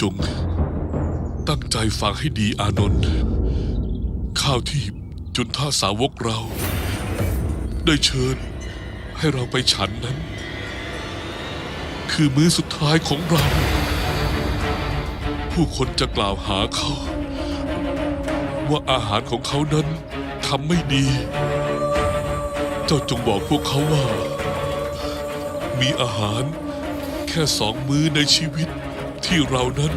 จงตั้งใจฟังให้ดีอานนท์ข้าวที่จุนท่าสาวกเรา ได้เชิญให้เราไปฉันนั้น คือมื้อสุดท้ายของเรา ผู้คนจะกล่าวหาเขา ว่าอาหารของเขานั้นทำไม่ดี เจ้าจงบอกพวกเขาว่า มีอาหารแค่สองมื้อในชีวิต ที่เรานั้น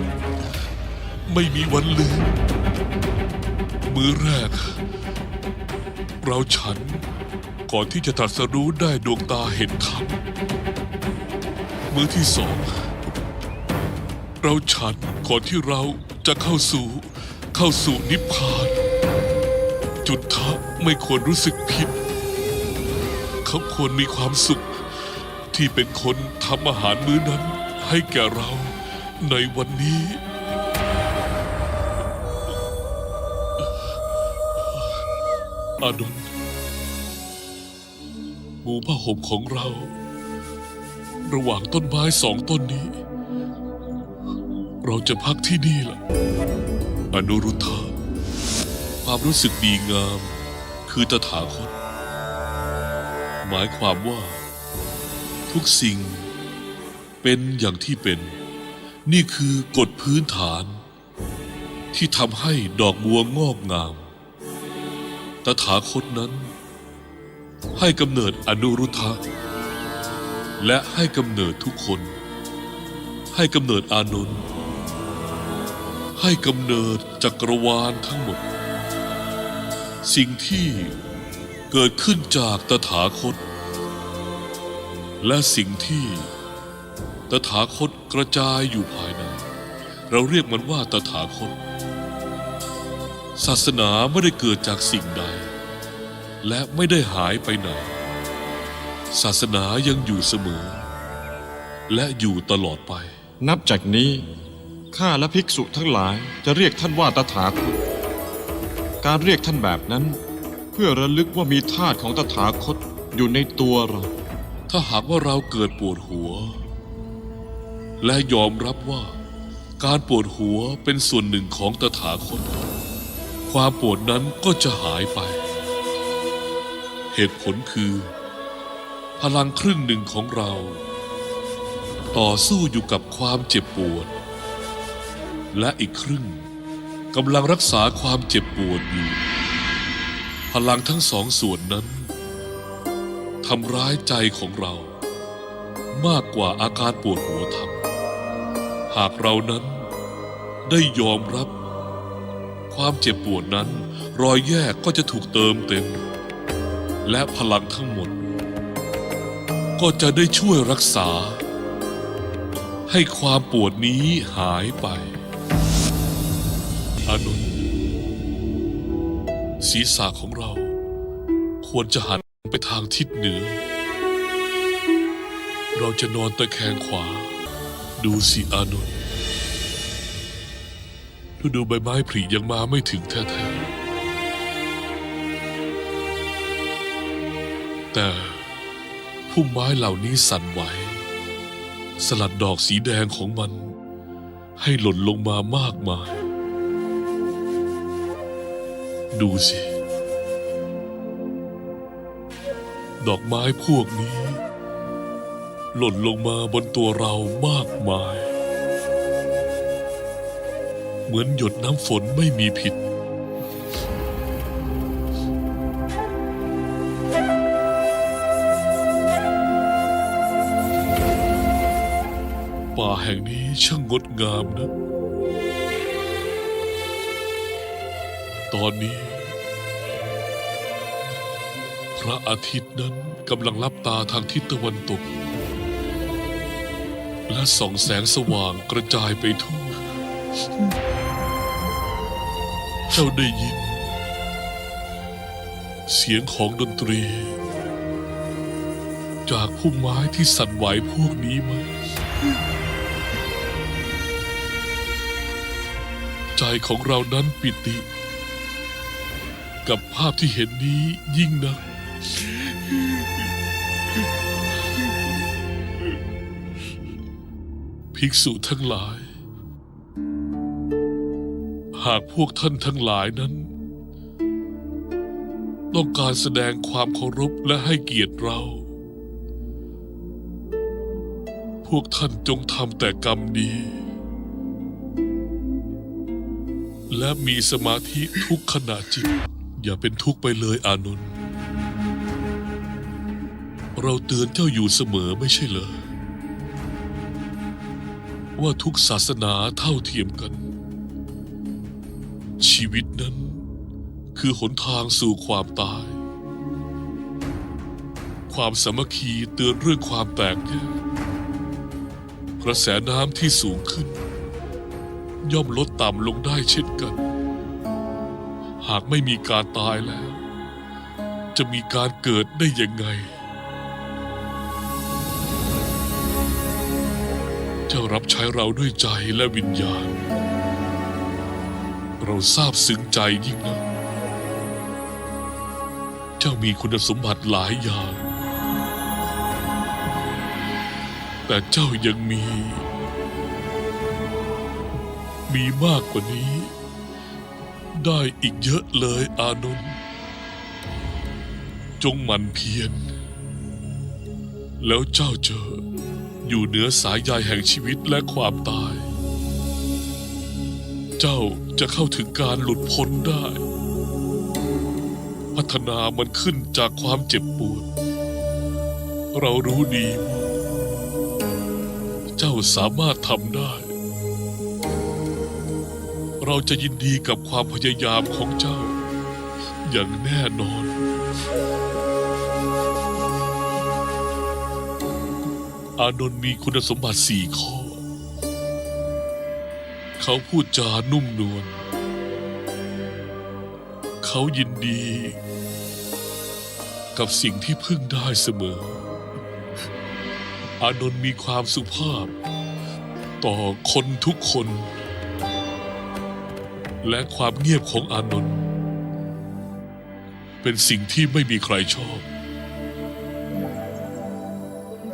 ไม่มีวันลืม มื้อแรก เราฉันก่อนที่จะตรัสรู้ได้ดวงตาเห็นธรรมมื้อที่สอง เราฉันก่อนที่เราจะเข้าสู่เข้าสู่นิพพาน จุดทะไม่ควรรู้สึกผิด เขาควรมีความสุขที่เป็นคนทำอาหารมื้อนั้นให้แก่เรา ในวันนี้ อานนท์หมูผ้าห่มของเรา ระหว่างต้นไม้สองต้นนี้ เราจะพักที่นี่ล่ะ อนุรุทธะความรู้สึกดีงาม คือตถาคต หมายความว่า ทุกสิ่งเป็นอย่างที่เป็น นี่คือกฎพื้นฐาน ที่ทำให้ดอกบัวงอกงาม ตถาคตนั้น ให้กำเนิดอนุรุทธะ และให้กำเนิดทุกคน ให้กำเนิดอานนท์ให้กำเนิดจักรวาลทั้งหมด สิ่งที่เกิดขึ้นจากตถาคต และสิ่งที่ ตถาคตกระจายอยู่ภายใน เราเรียกมันว่าตถาคต ศาสนาไม่ได้เกิดจากสิ่งใด และไม่ได้หายไปไหน ศาสนายังอยู่เสมอ และอยู่ตลอดไป นับจากนี้ข้าและภิกษุทั้งหลายจะเรียกท่านว่าตถาคต การเรียกท่านแบบนั้น เพื่อระลึกว่ามีธาตุของตถาคตอยู่ในตัวเรา ถ้าหากว่าเราเกิดปวดหัว และยอมรับว่า การปวดหัวเป็นส่วนหนึ่งของตถาคต ความปวดนั้นก็จะหายไป เหตุผลคือ พลังครึ่งหนึ่งของเรา ต่อสู้อยู่กับความเจ็บปวด และอีกครึ่งกำลังรักษาความเจ็บปวดอยู่ พลังทั้งสองส่วนนั้นทำร้ายใจของเรา มากกว่าอาการปวดหัวทำากเรานั้น ได้ยอมรับ ความเจ็บปวดนั้น รอยแยกก็จะถูกเติมเต็ม และพลังทั้งหมด ก็จะได้ช่วยรักษา ให้ความปวดนี้หายไปอานนศีรษะของเรา ควรจะหันไปทางทิศเหนือ เราจะนอนตะแคงขวา ดูสิอานนท์ฤดูใบไม้ผลิยังมาไม่ถึงแท้ๆ แต่พุ่มไม้เหล่านี้สั่นไหว สลัดดอกสีแดงของมัน ให้หล่นลงมามากมาย ดูสิ ดอกไม้พวกนี้ หล่นลงมาบนตัวเรามากมาย เหมือนหยดน้ำฝนไม่มีผิด ป่าแห่งนี้ช่างงดงามนะ ตอนนี้ พระอาทิตย์นั้นกำลังลับตาทางทิศตะวันตก และส่องแสงสว่างกระจายไปทั่วเจ้าได้ยิน เสียงของดนตรี จากพุ่มไม้ที่สั่นไหวพวกนี้ไหมใจของเรานั้นปิติ กับภาพที่เห็นนี้ยิ่งนัก ภิกษุทั้งหลาย หากพวกท่านทั้งหลายนั้น ต้องการแสดงความเคารพและให้เกียรติเรา พวกท่านจงทำแต่กรรมดี และมีสมาธิทุกขณะจิต อย่าเป็นทุกข์ไปเลยอานนท์เราเตือนเจ้าอยู่เสมอไม่ใช่เหรอ ว่าทุกศาสนาเท่าเทียมกัน ชีวิตนั้น คือหนทางสู่ความตาย ความสามัคคีเตือนเรื่องความแตกแยกกระแสน้ำที่สูงขึ้น ย่อมลดต่ำลงได้เช่นกัน หากไม่มีการตายแล้ว จะมีการเกิดได้ยังไง เจ้ารับใช้เราด้วยใจและวิญญาณ เราทราบซึ้งใจยิ่งนักเจ้ามีคุณสมบัติหลายอย่าง แต่เจ้ายังมี มีมากกว่านี้ ได้อีกเยอะเลยอานนท์จงหมั่นเพียรแล้วเจ้าจะ อยู่เหนือสายใยแห่งชีวิตและความตาย เจ้าจะเข้าถึงการหลุดพ้นได้ พัฒนามันขึ้นจากความเจ็บปวด เรารู้ดีว่าเจ้าสามารถทำได้ เราจะยินดีกับความพยายามของเจ้า อย่างแน่นอน อานนท์มีคุณสมบัติสี่ข้อ เขาพูดจานุ่มนวล เขายินดี กับสิ่งที่พึ่งได้เสมอ อานนท์มีความสุภาพ ต่อคนทุกคน และความเงียบของอานนท์เป็นสิ่งที่ไม่มีใครชอบ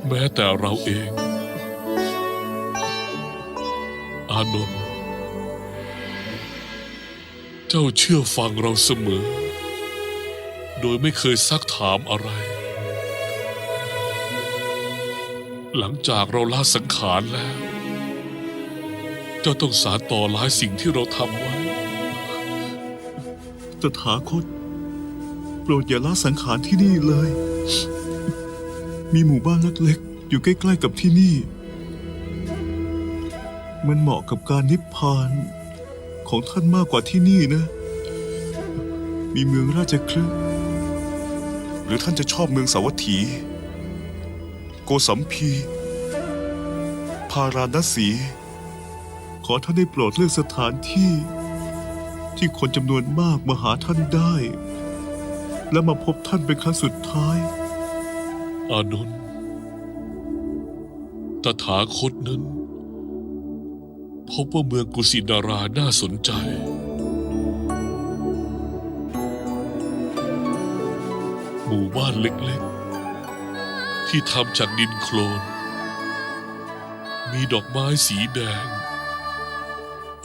แม้แต่เราเอง อานนท์เจ้าเชื่อฟังเราเสมอ โดยไม่เคยซักถามอะไร หลังจากเราลาสังขารแล้ว เจ้าต้องสารต่อหลายสิ่งที่เราทำไว้ตถาคต โปรดอย่าละสังขารที่นี่เลย มีหมู่บ้านเล็กๆ อยู่ใกล้ๆกับที่นี่ มันเหมาะกับการนิพพานของท่านมากกว่าที่นี่นะ มีเมืองราชคลึกหรือท่านจะชอบเมืองสาวัตถี โกสัมพี พาราณสี ขอท่านได้โปรดเลือกสถานที่ ที่คนจำนวนมากมาหาท่านได้ และมาพบท่านเป็นครั้งสุดท้าย อานนท์ตถาคตนั้น พบว่าเมืองกุสินาราน่าสนใจ หมู่บ้านเล็กๆ ที่ทำจากดินโคลน มีดอกไม้สีแดง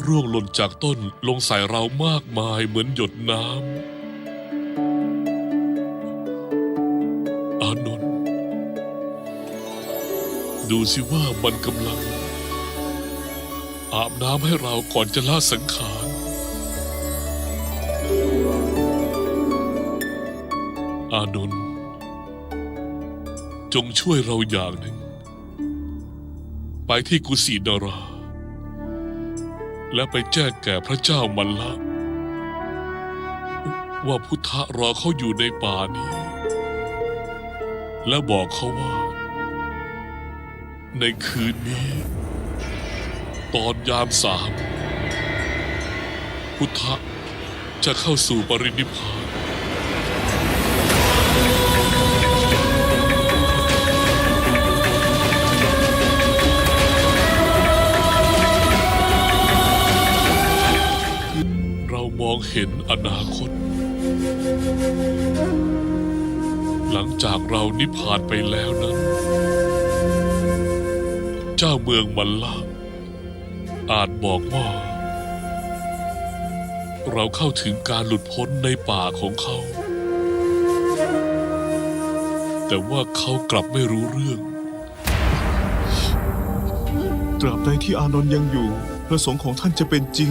ร่วงหล่นจากต้นลงใส่เรามากมายเหมือนหยดน้ำ ดูสิว่ามันกำลัง อาบน้ำให้เราก่อนจะละสังขาร อานนท์จงช่วยเราอย่างหนึ่ง ไปที่กุสินารา และไปแจ้งแก่พระเจ้ามันละ ว่าพุทธะรอเขาอยู่ในป่านี้ และบอกเขาว่า ในคืนนี้ ตอนยามสามพุทธะจะเข้าสู่ปรินิพพานเรามองเห็นอนาคต หลังจากเรานิพพานไปแล้วนั้น เจ้าเมืองมันละอาจบอกว่า เราเข้าถึงการหลุดพ้นในป่าของเขา แต่ว่าเขากลับไม่รู้เรื่อง ตราบใดที่อานนท์ยังอยู่ ประสงค์ของท่านจะเป็นจริง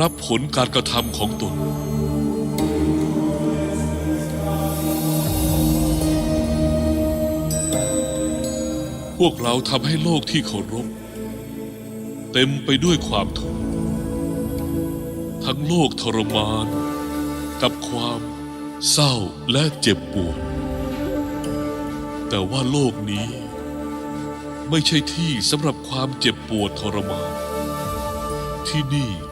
รับผลการกระทำของตน พวกเราทำให้โลกที่เคารพ เต็มไปด้วยความทุกข์ทั้งโลกทรมาน กับความเศร้าและเจ็บปวด แต่ว่าโลกนี้ ไม่ใช่ที่สำหรับความเจ็บปวดทรมาน ที่นี่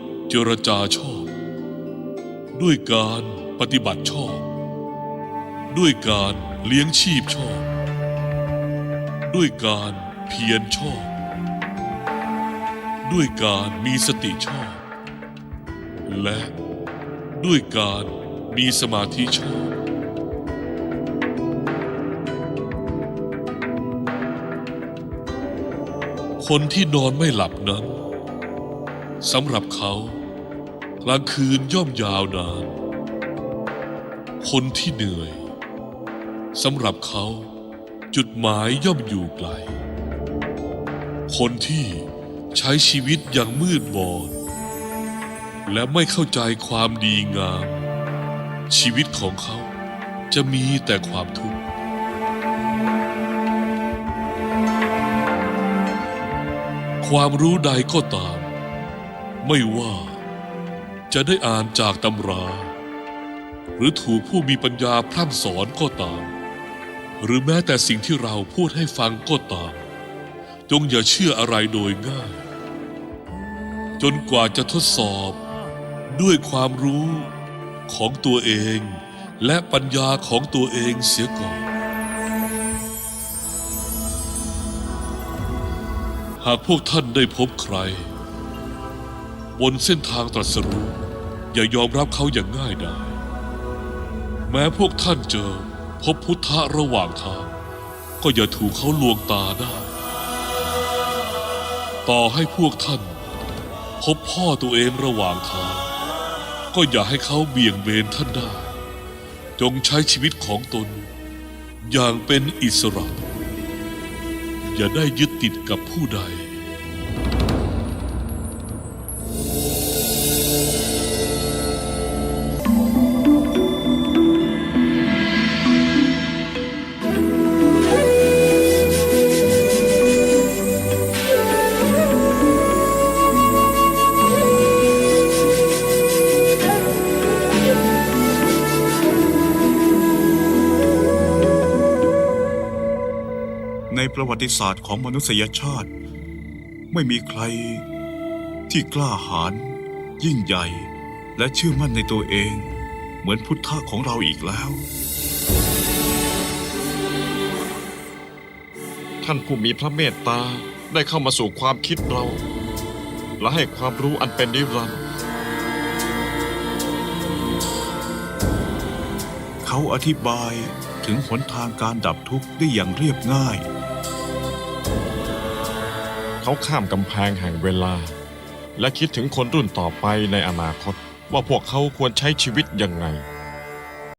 เจรจาชอบ ด้วยการปฏิบัติชอบ ด้วยการเลี้ยงชีพชอบ ด้วยการเพียรชอบ ด้วยการมีสติชอบ และด้วยการมีสมาธิชอบคนที่นอนไม่หลับนั้นสำหรับเขา กลางคืนย่อมยาวนาน คนที่เหนื่อยสำหรับเขา จุดหมายย่อมอยู่ไกล คนที่ใช้ชีวิตอย่างมืดบอด และไม่เข้าใจความดีงาม ชีวิตของเขาจะมีแต่ความทุกข์ความรู้ใดก็ตาม ไม่ว่า จะได้อ่านจากตำรา หรือถูกผู้มีปัญญาพร่ำสอนก็ตาม หรือแม้แต่สิ่งที่เราพูดให้ฟังก็ตาม จงอย่าเชื่ออะไรโดยง่าย จนกว่าจะทดสอบด้วยความรู้ของตัวเองและปัญญาของตัวเองเสียก่อน หากพวกท่านได้พบใคร บนเส้นทางตรัสรู้ อย่ายอมรับเขาอย่างง่ายดายแม้พวกท่านเจอพบพุทธะระหว่างทาง ก็อย่าถูกเขาลวงตาได้ ต่อให้พวกท่าน พบพ่อตัวเองระหว่างทาง ก็อย่าให้เขาเบี่ยงเบนท่านได้ จงใช้ชีวิตของตน อย่างเป็นอิสระ อย่าได้ยึดติดกับผู้ใด ติศาสตร์ของมนุษยชาติ ไม่มีใครที่กล้าหาญยิ่งใหญ่ และเชื่อมั่นในตัวเอง เหมือนพุทธะของเราอีกแล้ว ท่านผู้มีพระเมตตาได้เข้ามาสู่ความคิดเรา และให้ความรู้อันเป็นนิรันดร์เขาอธิบายถึงหนทางการดับทุกข์ได้อย่างเรียบง่าย เขาข้ามกำแพงแห่งเวลา และคิดถึงคนรุ่นต่อไปในอนาคต ว่าพวกเขาควรใช้ชีวิตยังไง